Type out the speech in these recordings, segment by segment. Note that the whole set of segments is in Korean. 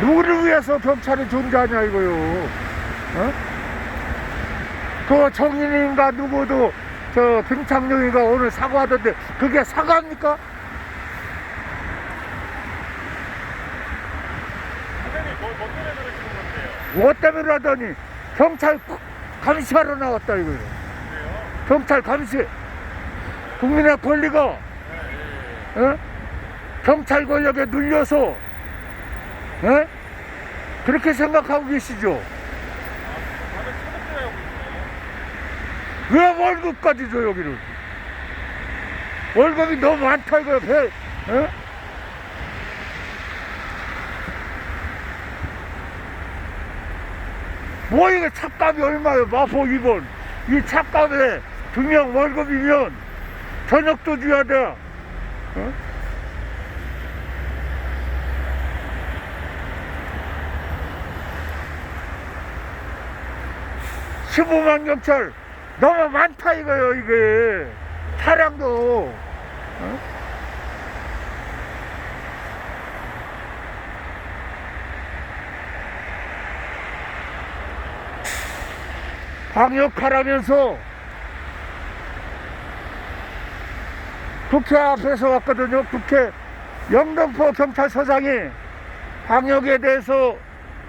누구를 위해서 경찰이 존재하냐 이거요. 어? 그 정인인가 누구도 저 김창룡이가 오늘 사과하던데 그게 사과입니까? 선생님 뭐, 뭐 때문에 그러시는 건데요? 뭐 때문에 하더니 경찰 감시하러 나왔다 이거요. 그래요? 경찰 감시. 국민의 권리가 네, 예, 예. 어? 경찰 권력에 눌려서 어? 그렇게 생각하고 계시죠? 왜 월급까지 줘 여기를? 월급이 너무 많다 이거 배. 어? 뭐 이게 찻값이 얼마예요? 마포 2번. 이 찻값에 두 명 월급이면 저녁도 줘야 돼. 어? 십오만 경찰. 너무 많다 이거요 이게. 차량도. 어? 방역하라면서 국회 앞에서 왔거든요 국회. 영등포 경찰서장이 방역에 대해서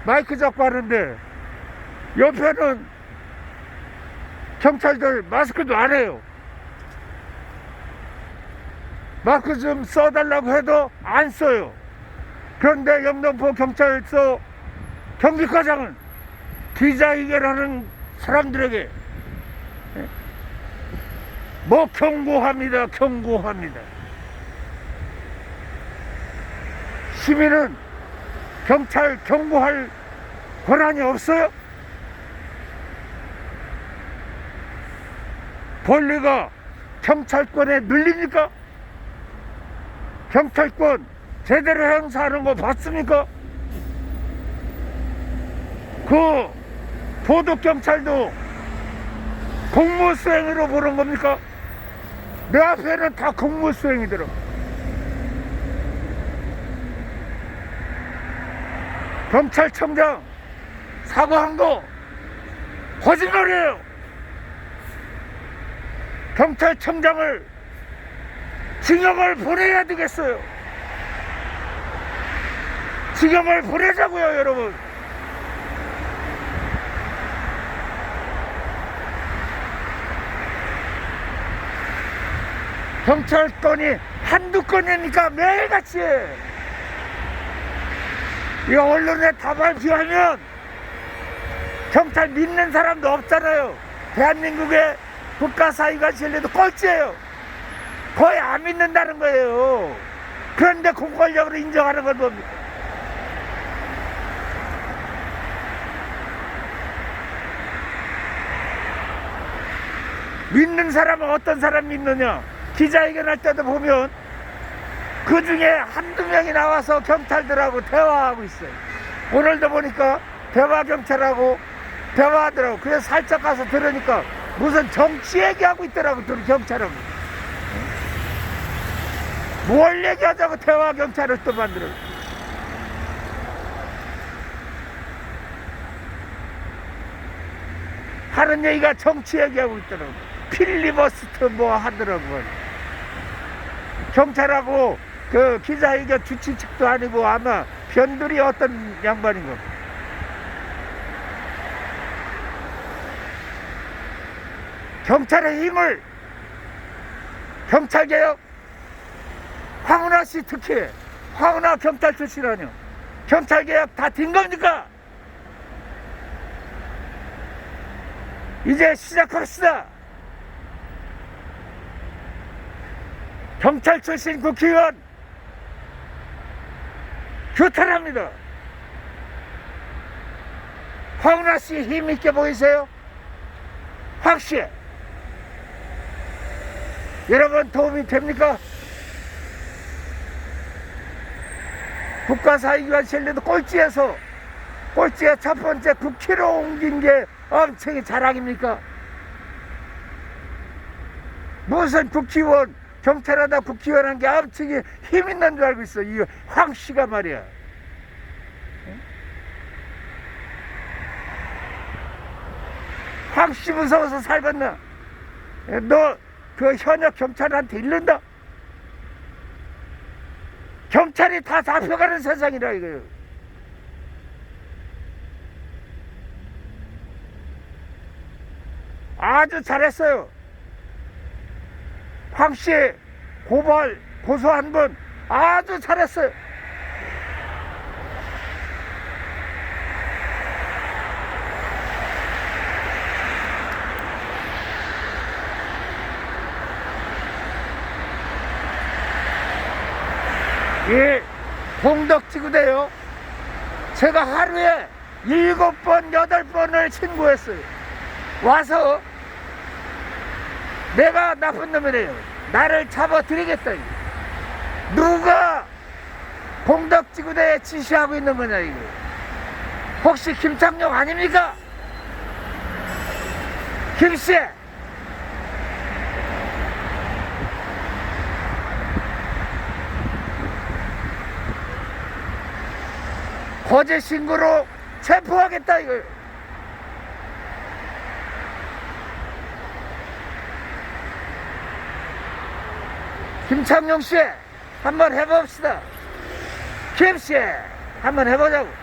마이크 잡고 하는데 옆에는 경찰들 마스크도 안 해요. 마스크 좀 써달라고 해도 안 써요. 그런데 영등포 경찰서 경비과장은 기자회견하는 사람들에게 예, 뭐 경고합니다. 경고합니다. 시민은 경찰 경고할 권한이 없어요? 권리가 경찰권에 눌립니까? 경찰권 제대로 행사하는 거 봤습니까? 그 도덕경찰도 공무수행으로 보는 겁니까? 내 앞에는 다 공무수행이더라. 경찰청장 사과한 거 거짓말이에요. 경찰청장을 징역을 보내야 되겠어요. 징역을 보내자고요, 여러분. 경찰권이 한두 건이니까 매일같이 해. 이 언론에 다 발표하면 경찰 믿는 사람도 없잖아요. 대한민국의 국가 사회가 진리도 꼴찌예요. 거의 안 믿는다는 거예요. 그런데 공권력으로 인정하는 건 뭡니까? 믿는 사람은 어떤 사람 믿느냐? 기자회견 할 때도 보면 그 중에 한두 명이 나와서 경찰들하고 대화하고 있어요. 오늘도 보니까 대화 경찰하고 대화하더라고. 그래서 살짝 가서 들으니까 무슨 정치 얘기하고 있더라고, 둘이 경찰하고. 뭘 얘기하자고 대화 경찰을 또 만들어. 하는 얘기가 정치 얘기하고 있더라고. 필리버스터 뭐 하더라고. 경찰하고 그 기자회견 주최 측도 아니고 아마 변두리 어떤 양반인 거. 경찰의 힘을 경찰개혁 황운하 씨 특히 황운하 경찰 출신 아니요 경찰개혁 다 된 겁니까? 이제 시작합시다. 경찰 출신 국회의원 규탄합니다. 황운하 씨 힘있게 보이세요? 확실. 여러분 도움이 됩니까? 국가사회기관 신뢰도 꼴찌에서 꼴찌의 첫 번째 국회로 옮긴 게 엄청이 자랑입니까? 무슨 국회의원 경찰하다 국회의원 한 게 엄청이 힘 있는 줄 알고 있어 이 황 씨가 말이야 확시 무서워서 살겠나? 너 그 현역 경찰한테 잃는다? 경찰이 다 잡혀가는 세상이라 이거요. 아주 잘했어요. 황씨 고발 고소한 분 아주 잘했어요. 이 공덕지구대요. 제가 하루에 일곱 번, 여덟 번을 신고했어요. 와서 내가 나쁜 놈이래요. 나를 잡아드리겠다. 이거. 누가 공덕지구대에 지시하고 있는 거냐, 이거. 혹시 김창룡 아닙니까? 김씨! 거짓 신고로 체포하겠다, 이거. 김창룡 씨, 한번 해봅시다. 김 씨, 한번 해보자고.